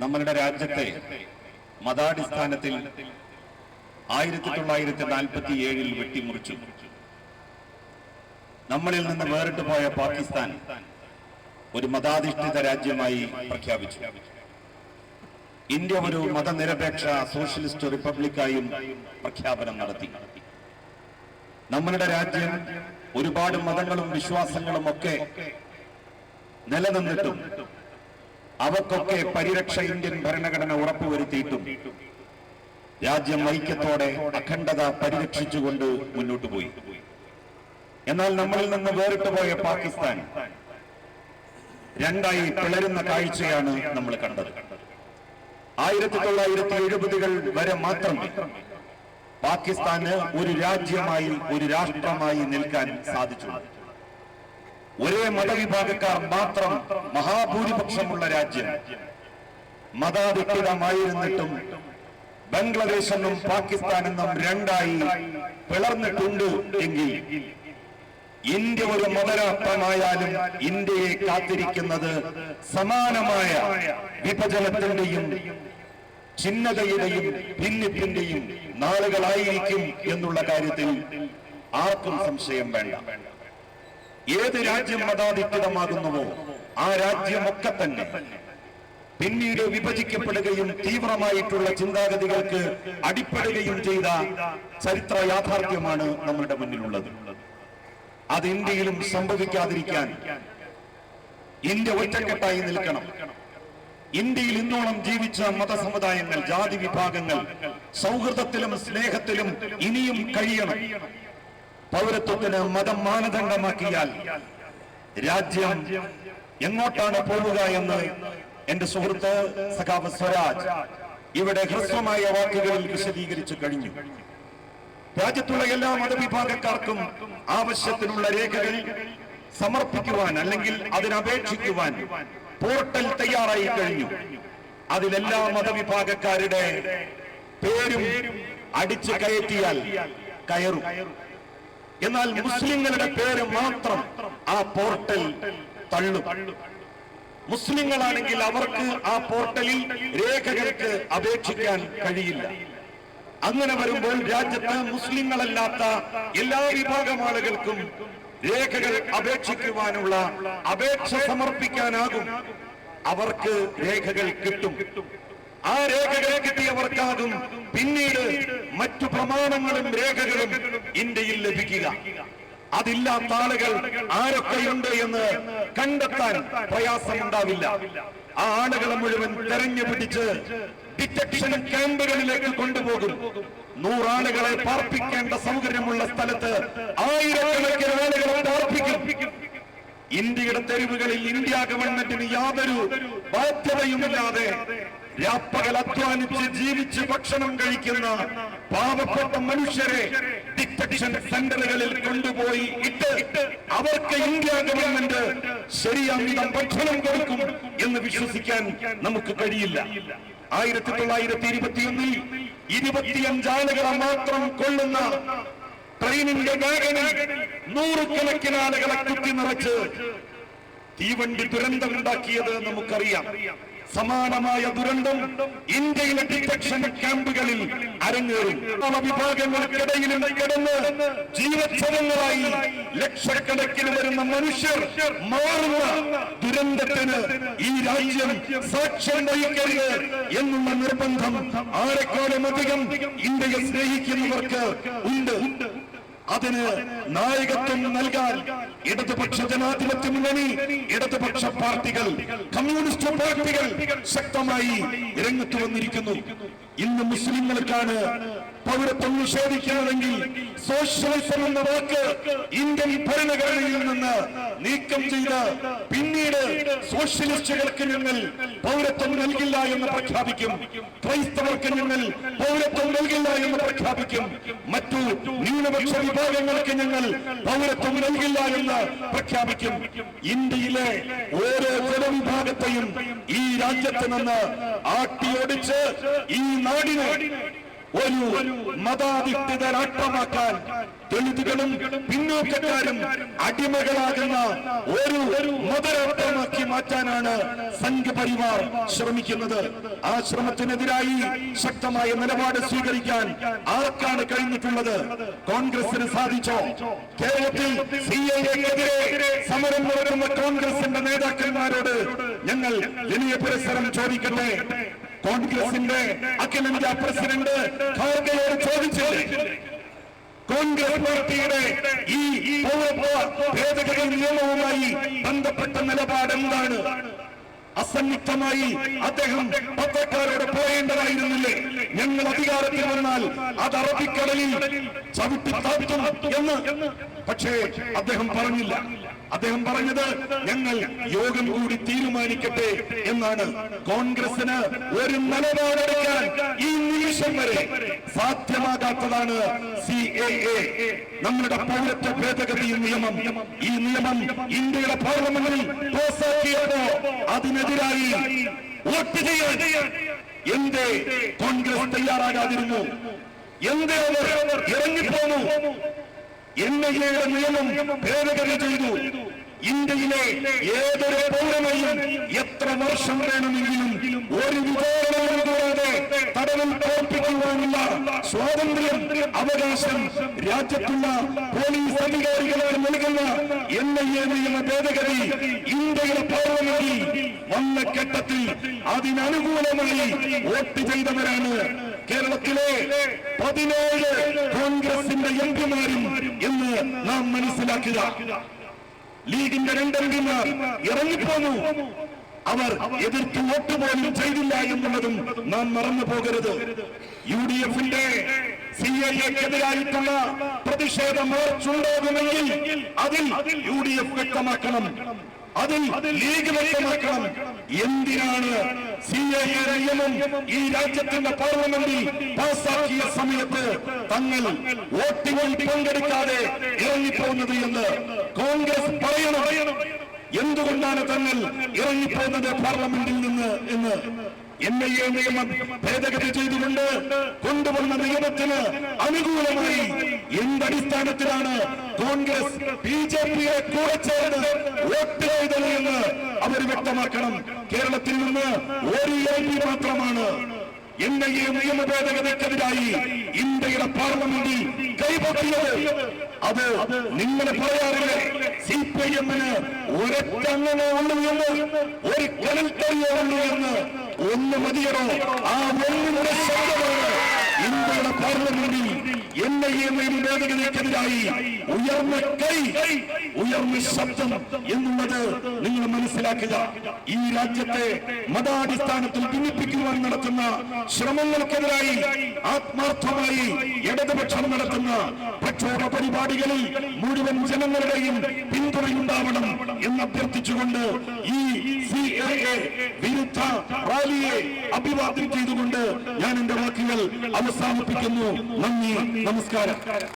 നമ്മളുടെ രാജ്യത്തെ മതാടിസ്ഥാനത്തിൽ ആയിരത്തി തൊള്ളായിരത്തി നാൽപ്പത്തി ഏഴിൽ വെട്ടിമുറിച്ചു. നമ്മളിൽ നിന്ന് വേറിട്ട് പോയ പാകിസ്ഥാൻ ഒരു മതാധിഷ്ഠിത രാജ്യമായി പ്രഖ്യാപിച്ചു. ഇന്ത്യ ഒരു മതനിരപേക്ഷ സോഷ്യലിസ്റ്റ് റിപ്പബ്ലിക്കായും പ്രഖ്യാപനം നടത്തി. നമ്മളുടെ രാജ്യം ഒരുപാട് മതങ്ങളും വിശ്വാസങ്ങളും ഒക്കെ നിലനിന്നിട്ടും അവക്കൊക്കെ പരിരക്ഷ ഇന്ത്യൻ ഭരണഘടന ഉറപ്പുവരുത്തിയിട്ടും രാജ്യം ഐക്യത്തോടെ അഖണ്ഡത പരിരക്ഷിച്ചുകൊണ്ട് മുന്നോട്ട് പോയി. എന്നാൽ നമ്മളിൽ നിന്ന് വേറിട്ട് പോയ പാകിസ്ഥാൻ രണ്ടായി പിളരുന്ന കാഴ്ചയാണ് നമ്മൾ കണ്ടത്. ആയിരത്തി തൊള്ളായിരത്തി എഴുപതുകൾ വരെ മാത്രം പാകിസ്ഥാന് ഒരു രാജ്യമായി ഒരു രാഷ്ട്രമായി നിൽക്കാൻ സാധിച്ചുള്ളൂ. ഒരേ മതവിഭാഗക്കാർ മാത്രം മഹാഭൂരിപക്ഷമുള്ള രാജ്യം മതാധിഷ്ഠിതമായിരുന്നിട്ടും പാകിസ്ഥാൻ എന്നും രണ്ടായി പിളർന്നിട്ടുണ്ട് എങ്കിൽ ഇന്ത്യ ഒരു മതരാഷ്ട്രമായാലും ഇന്ത്യയെ കാത്തിരിക്കുന്നത് സമാനമായ വിഭജനത്തിന്റെയും ചിഹ്നതയുടെയും ഭിന്നിപ്പിന്റെയും നാളുകളായിരിക്കും എന്നുള്ള കാര്യത്തിൽ ആർക്കും സംശയം വേണ്ട. ഏത് രാജ്യം മതാധിഷ്ഠിതമാകുന്നുവോ ആ രാജ്യമൊക്കെ തന്നെ പിന്നീട് വിഭജിക്കപ്പെടുകയും തീവ്രമായിട്ടുള്ള ചിന്താഗതികൾക്ക് അടിപ്പെടുകയും ചെയ്ത ചരിത്ര യാഥാർത്ഥ്യമാണ് നമ്മളുടെ മുന്നിലുള്ളത്. അത് ഇന്ത്യയിലും സംഭവിക്കാതിരിക്കാൻ ഇന്ത്യ ഒറ്റക്കെട്ടായി നിൽക്കണം. ഇന്ത്യയിൽ ഇന്നോളം ജീവിച്ച മതസമുദായങ്ങൾ ജാതി വിഭാഗങ്ങൾ സൗഹൃദത്തിലും സ്നേഹത്തിലും ഇനിയും കഴിയണം. പൗരത്വത്തിന് മതം മാനദണ്ഡമാക്കിയാൽ രാജ്യം എങ്ങോട്ടാണ് പോവുക എന്ന് എന്റെ സുഹൃത്ത് സഖാവ് സ്വരാജ് ഇവിടെ ഹ്രസ്വമായ വാക്കുകളിൽ വിശദീകരിച്ചു കഴിഞ്ഞു. രാജ്യത്തുള്ള എല്ലാ മതവിഭാഗക്കാർക്കും ആവശ്യത്തിനുള്ള രേഖകൾ സമർപ്പിക്കുവാൻ അല്ലെങ്കിൽ അതിനപേക്ഷിക്കുവാൻ പോർട്ടൽ തയ്യാറായി കഴിഞ്ഞു. അതിലെല്ലാ മതവിഭാഗക്കാരുടെ പേരും അടിച്ചു കയറ്റിയാൽ കയറും. എന്നാൽ മുസ്ലിങ്ങളുടെ പേര് മാത്രം ആ പോർട്ടൽ തള്ളും. മുസ്ലിങ്ങളാണെങ്കിൽ അവർക്ക് ആ പോർട്ടലിൽ രേഖകൾക്ക് അപേക്ഷിക്കാൻ കഴിയില്ല. അങ്ങനെ വരുമ്പോൾ രാജ്യത്ത് മുസ്ലിങ്ങളല്ലാത്ത എല്ലാ വിഭാഗം ആളുകൾക്കും രേഖകൾ അപേക്ഷിക്കുവാനുള്ള അപേക്ഷ സമർപ്പിക്കാനാകും. അവർക്ക് രേഖകൾ കിട്ടും. ആ രേഖകൾ കിട്ടിയവർക്കാകും പിന്നീട് മറ്റു പ്രമാണങ്ങളും രേഖകളും ഇന്ത്യയിൽ ലഭിക്കുക. അതില്ലാത്ത ആളുകൾ ആരൊക്കെയുണ്ട് എന്ന് കണ്ടെത്താൻ പ്രയാസമുണ്ടാവില്ല. ആ ആളുകളെ മുഴുവൻ തെരഞ്ഞു പിടിച്ച് ഡിറ്റക്ഷൻ ക്യാമ്പുകളിലേക്ക് കൊണ്ടുപോകും. നൂറാളുകളെ പാർപ്പിക്കേണ്ട സൗകര്യമുള്ള സ്ഥലത്ത് ആയിരക്കണക്കിന് ആളുകളെ പാർപ്പിക്കും. ഇന്ത്യയുടെ തെരുവുകളിൽ ഇന്ത്യ ഗവൺമെന്റിന് യാതൊരു ബാധ്യതയുമില്ലാതെ രാപ്പകൽ അധ്വാനിച്ച് ജീവിച്ച് ഭക്ഷണം കഴിക്കുന്ന പാവപ്പെട്ട മനുഷ്യരെ ഡിറ്റക്ഷൻ സെന്ററുകളിൽ കൊണ്ടുപോയി ഇട്ട് അവർക്ക് ഇന്ത്യ ഗവൺമെന്റ് ശരിയാം വിധം ഭക്ഷണം കൊടുക്കും എന്ന് വിശ്വസിക്കാൻ നമുക്ക് കഴിയില്ല. ആയിരത്തി തൊള്ളായിരത്തി ഇരുപത്തിയൊന്നിൽ ഇരുപത്തിയഞ്ച് ആളുകളെ മാത്രം കൊള്ളുന്ന ട്രെയിനിന്റെ വേഗനിൽ നൂറുകണക്കിന് ആളുകളെ കുത്തി നിറച്ച് തീവണ്ടി ദുരന്തമുണ്ടാക്കിയത് നമുക്കറിയാം. സമാനമായ ദുരന്തം ഇന്ത്യയിലെ ഡിറ്റക്ഷൻ ക്യാമ്പുകളിൽ അരങ്ങേറും. വിഭാഗങ്ങൾക്കിടയിൽ കിടന്ന് ജീവച്ഛവങ്ങളായി ലക്ഷക്കണക്കിന് വരുന്ന മനുഷ്യർ മാറുന്ന ദുരന്തത്തിന് ഈ രാജ്യം സാക്ഷ്യം വഹിക്കരുത് എന്നുള്ള നിർബന്ധം ആരെക്കാളും അധികം ഇന്ത്യയെ സ്നേഹിക്കുന്നവർക്ക് ഉണ്ട്. അതിന് നായകത്വം നൽകാൻ ഇടതുപക്ഷ ജനാധിപത്യ മുന്നണി ഇടതുപക്ഷ പാർട്ടികൾ കമ്മ്യൂണിസ്റ്റ് പാർട്ടികൾ ശക്തമായി രംഗത്ത് വന്നിരിക്കുന്നു. ഇന്ന് മുസ്ലിങ്ങൾക്കാണ് പൗരത്വം നിഷേധിക്കുന്നതെങ്കിൽ സോഷ്യലിസം എന്ന വാക്ക് ഇന്ത്യൻ ഭരണഘടനയിൽ നിന്ന് നീക്കം ചെയ്ത് പിന്നീട് സോഷ്യലിസ്റ്റുകൾക്ക് ഞങ്ങൾ പൗരത്വം നൽകില്ല എന്ന് പ്രഖ്യാപിക്കും. ക്രൈസ്തവർക്ക് ഞങ്ങൾ പൗരത്വം നൽകില്ല എന്ന് പ്രഖ്യാപിക്കും. മറ്റു ന്യൂനപക്ഷ വിഭാഗങ്ങൾക്ക് ഞങ്ങൾ പൗരത്വം നൽകില്ല എന്ന് പ്രഖ്യാപിക്കും. ഇന്ത്യയിലെ ഓരോ ജനവിഭാഗത്തെയും ഈ രാജ്യത്ത് നിന്ന് ആട്ടിയോടിച്ച് ഈ നാടിനെ ഒരു മതാധിഷ്ഠിത രാഷ്ട്രമാക്കാൻ ദളിതുകളും പിന്നോക്കക്കാരും അടിമകളാകുന്ന ഒരു മതരാഷ്ട്രമാക്കി മാറ്റാനാണ് സംഘപരിവാർ ശ്രമിക്കുന്നത്. ആ ശ്രമത്തിനെതിരായി ശക്തമായ നിലപാട് സ്വീകരിക്കാൻ ആർക്കാണ് കഴിഞ്ഞിട്ടുള്ളത്? കോൺഗ്രസിന് സാധിച്ചോ? കേരളത്തിൽ സി എക്കെതിരെ സമരം നടക്കുന്ന കോൺഗ്രസിന്റെ നേതാക്കന്മാരോട് ഞങ്ങൾ വലിയ പുരസ്സരം ചോദിക്കട്ടെ? കോൺഗ്രസിന്റെ അഖിലേന്ത്യാ പ്രസിഡന്റ് ഖാർഗെയോട് ചോദിച്ചില്ലേ? കോൺഗ്രസ് പാർട്ടിയുടെ ഈ ഭേദഗതി നിയമവുമായി ബന്ധപ്പെട്ട നിലപാട് എന്താണ് അസന്നിഗ്ധമായി അദ്ദേഹം പത്രക്കാരോട് പറയേണ്ടതായിരുന്നില്ലേ? ഞങ്ങൾ അധികാരത്തിൽ വന്നാൽ അത് അറബിക്കടലിൽ ചവിട്ടി താഴ്ത്തും എന്ന്. പക്ഷേ അദ്ദേഹം പറഞ്ഞില്ല. അദ്ദേഹം പറഞ്ഞത് ഞങ്ങൾ യോഗം കൂടി തീരുമാനിക്കട്ടെ എന്നാണ്. കോൺഗ്രസിന് ഒരു നിലപാടെടുക്കാൻ ഈ നിമിഷം വരെ സാധ്യമാകാത്തതാണ് സി എ എ. നമ്മുടെ പൗരത്വ ഭേദഗതി നിയമം. ഈ നിയമം ഇന്ത്യയുടെ പാർലമെന്റിൽ പാസ്സാക്കിയപ്പോ അതിനെതിരായി വോട്ട് ചെയ്യാൻ എന്തേ കോൺഗ്രസ് തയ്യാറാകാതിരുന്നു? എന്തേ അവർ ഇറങ്ങിപ്പോന്നു? എൻ നിയമം ഭേദഗതി ചെയ്തു. ഇന്ത്യയിലെ ഏതൊരു പൗരനെയും എത്ര വർഷം വേണമെങ്കിലും ഒരു വിചാരണയും കൂടാതെ തടവിൽ പ്രവർത്തിക്കുവാനുള്ള സ്വാതന്ത്ര്യം അവകാശം രാജ്യത്തുള്ള പോലീസ് അധികാരികളാണ് നൽകുന്ന എൻ ഐ എ നിയമ ഭേദഗതി ഇന്ത്യയുടെ പാർലമെന്റിൽ വന്ന ഘട്ടത്തിൽ അതിനനുകൂലമായി വോട്ട് ചെയ്തവരാണ് കേരളത്തിലെ പതിനേഴ് കോൺഗ്രസിന്റെ എം പിമാരും എന്ന് നാം മനസ്സിലാക്കുക. ലീഗിന്റെ രണ്ട് എം പിമാർ ഇറങ്ങിപ്പോന്നു. അവർ എതിർത്ത് വോട്ട് പോലും ചെയ്തില്ല എന്നുള്ളതും നാം മറന്നു പോകരുത്. യു ഡി എഫിന്റെ സി ഐ എക്കെതിരായിട്ടുള്ള പ്രതിഷേധ മാർച്ചുണ്ടാകുമെങ്കിൽ അതിൽ യു ഡി എഫ് വ്യക്തമാക്കണം. അതിൽ ലീഗ് വ്യക്തമാക്കണം എന്തിനാണ് സി ഐ നിയമം ഈ രാജ്യത്തിന്റെ പാർലമെന്റിൽ പാസാക്കിയ സമയത്ത് തങ്ങൾ വോട്ടിങ്ങിൽ പങ്കെടുക്കാതെ ഇറങ്ങിപ്പോകുന്നത് എന്ന് കോൺഗ്രസ് പറയണം. എന്തുകൊണ്ടാണ് തങ്ങൾ ഇറങ്ങിപ്പോകുന്നത് പാർലമെന്റിൽ നിന്ന് എന്ന് എൻ ഐ എ നിയമം ഭേദഗതി ചെയ്തുകൊണ്ട് കൊണ്ടുവന്ന നിയമത്തിന് അനുകൂലമായി എന്തടിസ്ഥാനത്തിലാണ് കോൺഗ്രസ് ബി ജെ പിയെ കൂടെ ചേർന്ന് വോട്ട് ചെയ്തത് എന്ന് അവർ വ്യക്തമാക്കണം. കേരളത്തിൽ നിന്ന് ഒരു എം പി മാത്രമാണ് എൻ ഐ എ നിയമ ഭേദഗതിക്കെതിരായി ഇന്ത്യയുടെ പാർലമെന്റിൽ കൈപൊട്ടിയത്. അത് നിങ്ങൾ പറയാറില്ല? സി പി ഐ എമ്മിന് ഒരറ്റങ്ങനെ ഉള്ളൂ എന്ന് ഒരു കനൽത്തറിയേ ഉള്ളൂ എന്ന്. ഒന്ന് മതിയറോ ആ ഒന്നിന്റെ ശബ്ദമാണ് ഇന്ത്യയുടെ പാർലമെന്റിൽ ഭേദഗതിക്കെതിരായി ഉയർന്ന കൈ ഉയർന്ന ശബ്ദം എന്നുള്ളത് നിങ്ങൾ മനസ്സിലാക്കുക. ഈ രാജ്യത്തെ മതാടിസ്ഥാനത്തിൽ ഭിന്നിപ്പിക്കുവാൻ നടത്തുന്ന ശ്രമങ്ങൾക്കെതിരായി ആത്മാർത്ഥമായി ഇടതുപക്ഷം നടത്തുന്ന പ്രക്ഷോഭ പരിപാടികളിൽ മുഴുവൻ ജനങ്ങളുടെയും പിന്തുണയുണ്ടാവണം എന്ന് അഭ്യർത്ഥിച്ചുകൊണ്ട് ഈ സി വിരുദ്ധ റാലിയെ അഭിവാദ്യം ചെയ്തുകൊണ്ട് ഞാൻ എന്റെ വാക്കുകൾ അവസാനിപ്പിക്കുന്നു. നന്ദി നമസ്കാരം.